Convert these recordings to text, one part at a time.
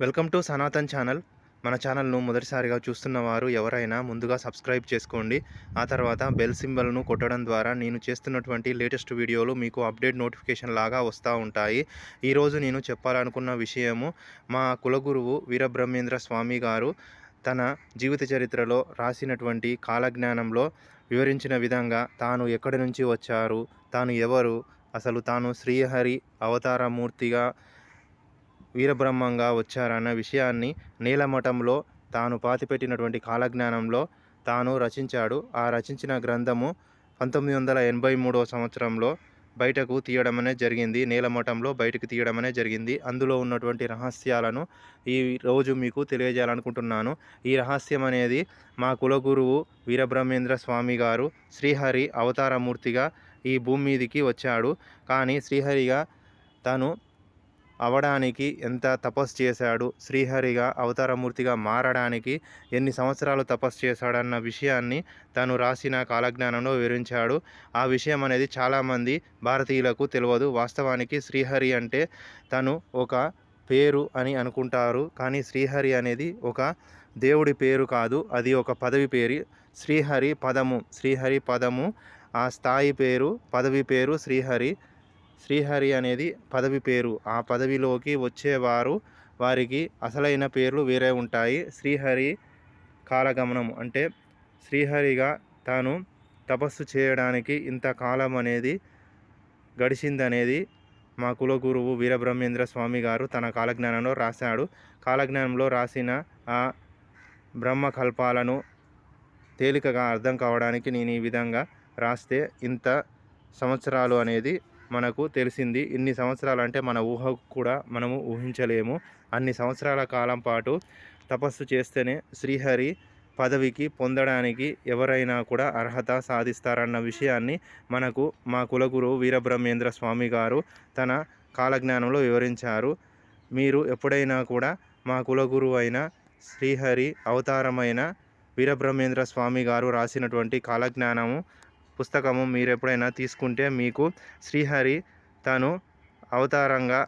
Welcome to Sanatan channel. మన ఛానల్ను మొదటిసారిగా చూస్తున్న వారు ఎవరైనా ముందుగా సబ్స్క్రైబ్ చేసుకోండి. ఆ తర్వాత బెల్ సింబల్ను కొట్టడం ద్వారా నేను చేస్తున్నటువంటి లేటెస్ట్ వీడియోలు మీకు అప్డేట్ నోటిఫికేషన్ లాగా వస్తూ ఉంటాయి. ఈరోజు నేను చెప్పాలనుకున్న విషయము మా కులగురువు వీరబ్రహ్మేంద్ర స్వామి గారు తన జీవిత చరిత్రలో రాసినటువంటి కాలజ్ఞానంలో వివరించిన విధంగా తాను ఎక్కడి నుంచి వచ్చారు తాను ఎవరు అసలు తాను శ్రీహరి అవతారమూర్తిగా వీరబ్రహ్మంగా వచ్చారన్న విషయాన్ని నీలమఠంలో తాను పాతిపెట్టినటువంటి కాలజ్ఞానంలో తాను రచించాడు. ఆ రచించిన గ్రంథము పంతొమ్మిది వందల ఎనభై మూడవ సంవత్సరంలో బయటకు తీయడం అనేది జరిగింది. నీలమఠంలో బయటకు తీయడం అనేది జరిగింది. అందులో ఉన్నటువంటి రహస్యాలను ఈ రోజు మీకు తెలియజేయాలనుకుంటున్నాను. ఈ రహస్యం అనేది మా కులగురువు వీరబ్రహ్మేంద్ర స్వామి గారు శ్రీహరి అవతారమూర్తిగా ఈ భూమి మీదికి వచ్చాడు. కానీ శ్రీహరిగా తను అవడానికి ఎంత తపస్సు చేశాడు శ్రీహరిగా అవతారమూర్తిగా మారడానికి ఎన్ని సంవత్సరాలు తపస్సు చేశాడన్న విషయాన్ని తను రాసిన కాలజ్ఞానంలో వివరించాడు. ఆ విషయం అనేది చాలామంది భారతీయులకు తెలియదు. వాస్తవానికి శ్రీహరి అంటే తను ఒక పేరు అని అనుకుంటారు. కానీ శ్రీహరి అనేది ఒక దేవుడి పేరు కాదు. అది ఒక పదవి పేరు. శ్రీహరి పదము. శ్రీహరి పదము. ఆ స్థాయి పేరు పదవి పేరు శ్రీహరి. శ్రీహరి అనేది పదవి పేరు. ఆ పదవిలోకి వచ్చేవారు వారికి అసలైన పేర్లు వేరే ఉంటాయి. శ్రీహరి కాలగమనం అంటే శ్రీహరిగా తాను తపస్సు చేయడానికి ఇంత కాలం అనేది గడిచిందనేది మా కులగురువు వీరబ్రహ్మేంద్ర స్వామి గారు తన కాలజ్ఞానంలో రాశాడు. కాలజ్ఞానంలో రాసిన ఆ బ్రహ్మకల్పాలను తేలికగా అర్థం కావడానికి నేను ఈ విధంగా రాస్తే ఇంత సంవత్సరాలు అనేది మనకు తెలిసింది. ఇన్ని సంవత్సరాలు అంటే మన ఊహకు కూడా మనము ఊహించలేము. అన్ని సంవత్సరాల కాలం పాటు తపస్సు చేస్తేనే శ్రీహరి పదవికి పొందడానికి ఎవరైనా కూడా అర్హత సాధిస్తారన్న విషయాన్ని మనకు మా కులగురు వీరబ్రహ్మేంద్ర స్వామి గారు తన కాలజ్ఞానంలో వివరించారు. మీరు ఎప్పుడైనా కూడా మా కులగురు అయిన శ్రీహరి అవతారమైన వీరబ్రహ్మేంద్ర స్వామి గారు రాసినటువంటి కాలజ్ఞానము పుస్తకము మీరు ఎప్పుడైనా తీసుకుంటే మీకు శ్రీహరి తను అవతారంగా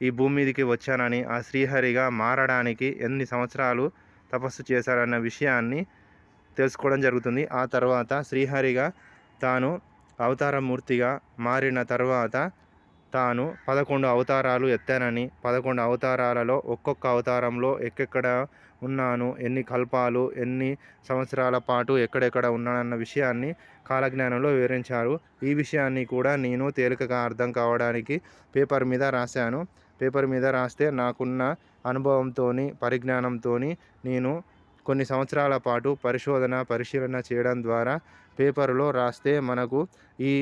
ఈ భూమి మీదకి వచ్చానని ఆ శ్రీహరిగా మారడానికి ఎన్ని సంవత్సరాలు తపస్సు చేశారన్న విషయాన్ని తెలుసుకోవడం జరుగుతుంది. ఆ తర్వాత శ్రీహరిగా తాను అవతారమూర్తిగా మారిన తర్వాత తాను పదకొండు అవతారాలు ఎత్తానని పదకొండు అవతారాలలో ఒక్కొక్క అవతారంలో ఎక్కడెక్కడ ఉన్నాను ఎన్ని కల్పాలు ఎన్ని సంవత్సరాల పాటు ఎక్కడెక్కడ ఉన్నానన్న విషయాన్ని కాలజ్ఞానంలో వివరించారు. ఈ విషయాన్ని కూడా నేను తేలికగా అర్థం కావడానికి పేపర్ మీద రాశాను. పేపర్ మీద రాస్తే నాకున్న అనుభవంతో పరిజ్ఞానంతో నేను కొన్ని సంవత్సరాల పాటు పరిశోధన పరిశీలన చేయడం ద్వారా పేపర్లో రాస్తే మనకు ఈ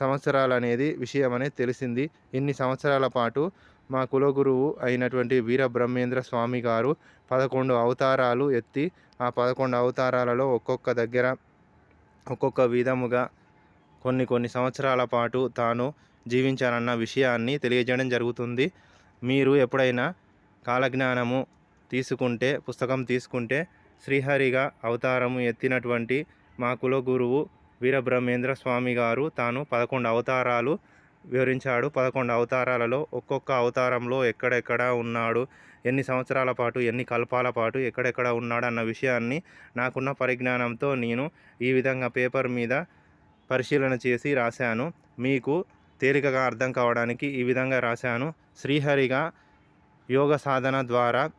సంవత్సరాలు అనేది విషయం అనేది తెలిసింది. ఇన్ని సంవత్సరాల పాటు మా కులగురువు అయినటువంటి వీర బ్రహ్మేంద్ర స్వామి గారు పదకొండు అవతారాలు ఎత్తి ఆ పదకొండు అవతారాలలో ఒక్కొక్క దగ్గర ఒక్కొక్క విధముగా కొన్ని కొన్ని సంవత్సరాల పాటు తాను జీవించానన్న విషయాన్ని తెలియజేయడం జరుగుతుంది. మీరు ఎప్పుడైనా కాలజ్ఞానము తీసుకుంటే పుస్తకం తీసుకుంటే శ్రీహరిగా అవతారము ఎత్తినటువంటి మా కులగురువు వీరబ్రహ్మేంద్ర స్వామి గారు తాను పదకొండు అవతారాలు వివరించాడు. పదకొండు అవతారాలలో ఒక్కొక్క అవతారంలో ఎక్కడెక్కడ ఉన్నాడు ఎన్ని సంవత్సరాల పాటు ఎన్ని కల్పాల పాటు ఎక్కడెక్కడ ఉన్నాడు అన్న విషయాన్ని నాకున్న పరిజ్ఞానంతో నేను ఈ విధంగా పేపర్ మీద పరిశీలన చేసి రాశాను. మీకు తేలికగా అర్థం కావడానికి ఈ విధంగా రాశాను. శ్రీహరిగా యోగ సాధన ద్వారా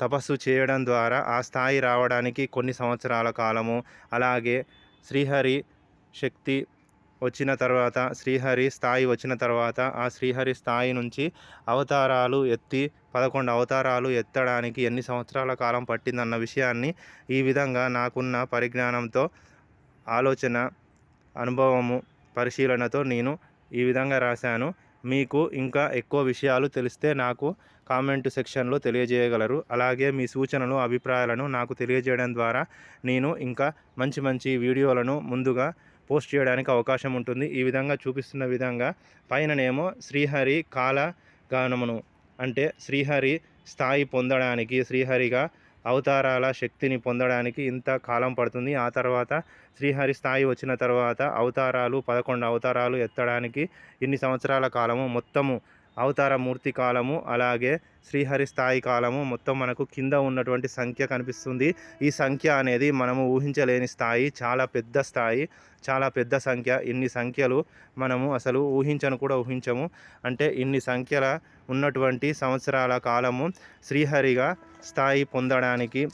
తపస్సు చేయడం ద్వారా ఆ స్థాయి రావడానికి కొన్ని సంవత్సరాల కాలము. అలాగే శ్రీహరి శక్తి వచ్చిన తర్వాత శ్రీహరి స్థాయి వచ్చిన తర్వాత ఆ శ్రీహరి స్థాయి నుంచి అవతారాలు ఎత్తి పదకొండు అవతారాలు ఎత్తడానికి ఎన్ని సంవత్సరాల కాలం పట్టిందన్న విషయాన్ని ఈ విధంగా నాకున్న పరిజ్ఞానంతో ఆలోచన అనుభవము పరిశీలనతో నేను ఈ విధంగా రాశాను. మీకు ఇంకా ఎక్కువ విషయాలు తెలిస్తే నాకు కామెంట్ సెక్షన్లో తెలియజేయగలరు. అలాగే మీ సూచనలు అభిప్రాయాలను నాకు తెలియజేయడం ద్వారా నేను ఇంకా మంచి మంచి వీడియోలను ముందుగా పోస్ట్ చేయడానికి అవకాశం ఉంటుంది. ఈ విధంగా చూపిస్తున్న విధంగా పైననేమో శ్రీహరి కాల గానమును అంటే శ్రీహరి స్థాయి పొందడానికి శ్రీహరిగా అవతారాల శక్తిని పొందడానికి ఇంత కాలం పడుతుంది. ఆ తర్వాత శ్రీహరి స్థాయి వచ్చిన తర్వాత అవతారాలు పదకొండు అవతారాలు ఎత్తడానికి ఇన్ని సంవత్సరాల కాలము మొత్తము అవతార మూర్తి కాలము అలాగే శ్రీహరి స్థాయి కాలము మొత్తం మనకు కింద ఉన్నటువంటి సంఖ్య కనిపిస్తుంది. ఈ సంఖ్య అనేది మనము ఊహించలేని స్థాయి చాలా పెద్ద స్థాయి చాలా పెద్ద సంఖ్య. ఇన్ని సంఖ్యలు మనము అసలు ఊహించను కూడా ఊహించము. అంటే ఇన్ని సంఖ్యల ఉన్నటువంటి సంవత్సరాల కాలము శ్రీహరిగా స్థాయి పొందడానికి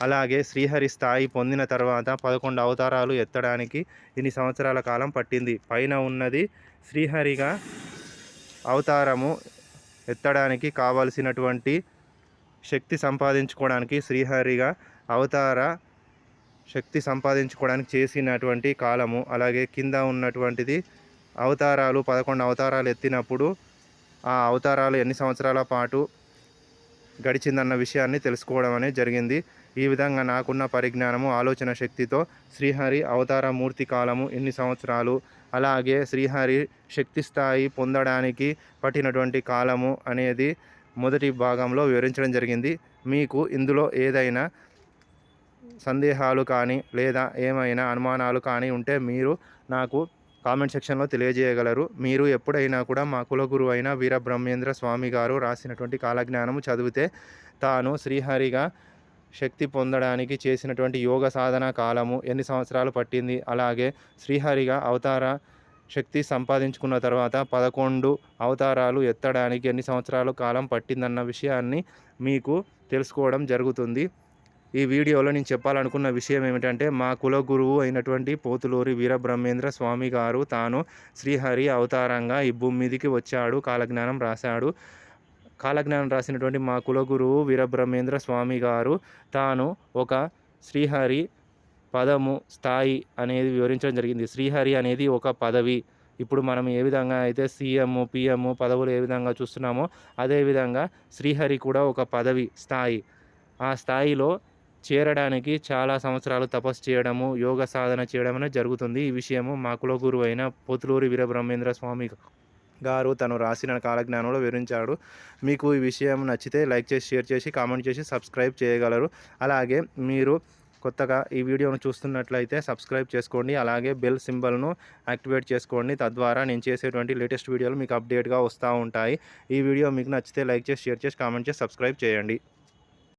అలాగే శ్రీహరి స్థాయి పొందిన తర్వాత పదకొండు అవతారాలు ఎత్తడానికి ఇన్ని సంవత్సరాల కాలం పట్టింది. పైన ఉన్నది శ్రీహరిగా అవతారము ఎత్తడానికి కావలసినటువంటి శక్తి సంపాదించుకోవడానికి శ్రీహరిగా అవతార శక్తి సంపాదించుకోవడానికి చేసినటువంటి కాలము అలాగే కింద ఉన్నటువంటిది అవతారాలు పదకొండు అవతారాలు ఎత్తినప్పుడు ఆ అవతారాలు ఎన్ని సంవత్సరాల పాటు గడిచిందన్న విషయాన్ని తెలుసుకోవడం అనేది జరిగింది. ఈ విధంగా నాకున్న పరిజ్ఞానము ఆలోచన శక్తితో శ్రీహరి అవతార మూర్తి కాలము ఎన్ని సంవత్సరాలు. అలాగే శ్రీహరి శక్తి స్థాయి పొందడానికి పట్టినటువంటి కాలము అనేది మొదటి భాగంలో వివరించడం జరిగింది. మీకు ఇందులో ఏదైనా సందేహాలు కానీ లేదా ఏమైనా అనుమానాలు కానీ ఉంటే మీరు నాకు కామెంట్ సెక్షన్లో తెలియజేయగలరు. మీరు ఎప్పుడైనా కూడా మా కులగురు అయిన వీరబ్రహ్మేంద్ర స్వామి గారు రాసినటువంటి కాలజ్ఞానము చదివితే తాను శ్రీహరిగా శక్తి పొందడానికి చేసినటువంటి యోగ సాధన కాలము ఎన్ని సంవత్సరాలు పట్టింది? అలాగే శ్రీహరిగా అవతార శక్తి సంపాదించుకున్న తర్వాత పదకొండు అవతారాలు ఎత్తడానికి ఎన్ని సంవత్సరాలు కాలం పట్టిందన్న విషయాన్ని మీకు తెలుసుకోవడం జరుగుతుంది. ఈ వీడియోలో నేను చెప్పాలనుకున్న విషయం ఏమిటంటే మా కుల గురువు అయినటువంటి పోతులూరి వీరబ్రహ్మేంద్ర స్వామి గారు తాను శ్రీహరి అవతారంగా ఈ భూమి మీదికి వచ్చాడు కాలజ్ఞానం రాశాడు. కాలజ్ఞానం రాసినటువంటి మా కులగురు వీరబ్రహ్మేంద్ర స్వామి గారు తాను ఒక శ్రీహరి పదము స్థాయి అనేది వివరించడం జరిగింది. శ్రీహరి అనేది ఒక పదవి. ఇప్పుడు మనం ఏ విధంగా అయితే సీఎం పిఎం పదవులు ఏ విధంగా చూస్తున్నామో అదేవిధంగా శ్రీహరి కూడా ఒక పదవి స్థాయి. ఆ స్థాయిలో చేరడానికి చాలా సంవత్సరాలు తపస్సు చేయడము యోగ సాధన చేయడం అనేది జరుగుతుంది. ఈ విషయము మా కులగురు అయిన పోతులూరి వీరబ్రహ్మేంద్ర స్వామి గారు తను రాసిన కాలజ్ఞానంలో వివరించాడు. మీకు ఈ విషయం నచ్చితే లైక్ చేసి షేర్ చేసి కామెంట్ చేసి సబ్స్క్రైబ్ చేయగలరు. అలాగే మీరు కొత్తగా ఈ వీడియోను చూస్తున్నట్లయితే సబ్స్క్రైబ్ చేసుకోండి. అలాగే బెల్ సింబల్ను యాక్టివేట్ చేసుకోండి. తద్వారా నేను చేసేటువంటి లేటెస్ట్ వీడియోలు మీకు అప్డేట్గా వస్తూ ఉంటాయి. ఈ వీడియో మీకు నచ్చితే లైక్ చేసి షేర్ చేసి కామెంట్ చేసి సబ్స్క్రైబ్ చేయండి.